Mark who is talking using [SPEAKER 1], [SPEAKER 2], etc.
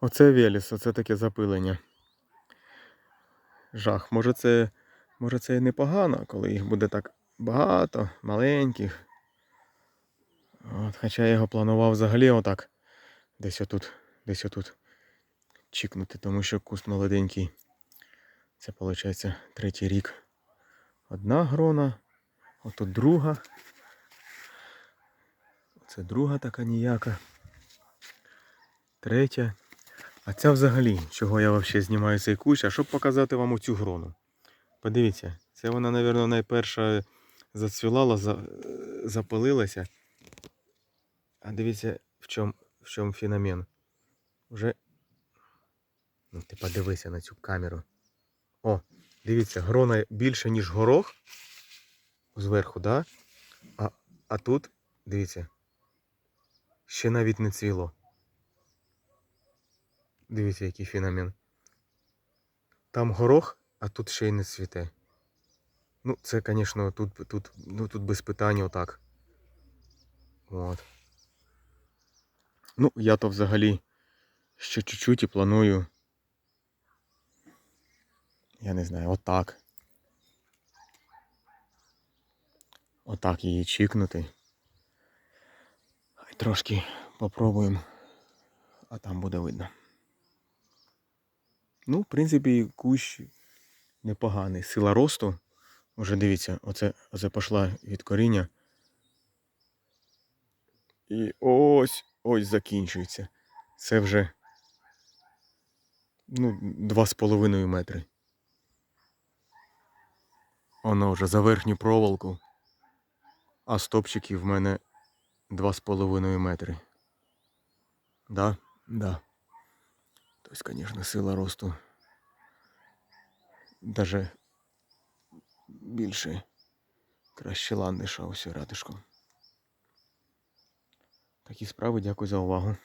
[SPEAKER 1] Оце Веліс, оце таке запилення. Жах. Може це, може це і непогано, коли їх буде так багато, маленьких. От, хоча я його планував взагалі отак. Десь отут, десь отут чікнути, тому що куст молоденький. Це виходить третій рік. Одна грона, отут друга. Це друга така ніяка. Третя. А ця взагалі, чого я взагалі знімаю цей кущ, а щоб показати вам оцю грону. Подивіться, це вона, мабуть, найперша зацвілала, за, запалилася. А дивіться, в чому в чому феномен. Вже. Ну, ти подивися на цю камеру. О, дивіться, грона більше, ніж горох. Зверху, да? А, а тут, дивіться, ще навіть не цвіло. Дивіться, який феномен. Там горох, а тут ще й не цвіте. Ну, це, звісно, тут, тут, ну, тут без питань отак. От. Ну, я то взагалі ще чуть-чуть і планую. Я не знаю, отак. Отак її чікнути. Хай трошки попробуємо, а там буде видно. Ну, в принципі, кущ непоганий. Сила росту. Уже дивіться, оце, оце пішла від коріння. І ось ось закінчується. Це вже ну, 2,5 метри. Воно вже за верхню проволоку. А стопчики в мене 2,5 метри. Да? Да. Тобто, звісно, сила росту даже більше краще ландиша ось рядишком. Такі справи, дякую за увагу.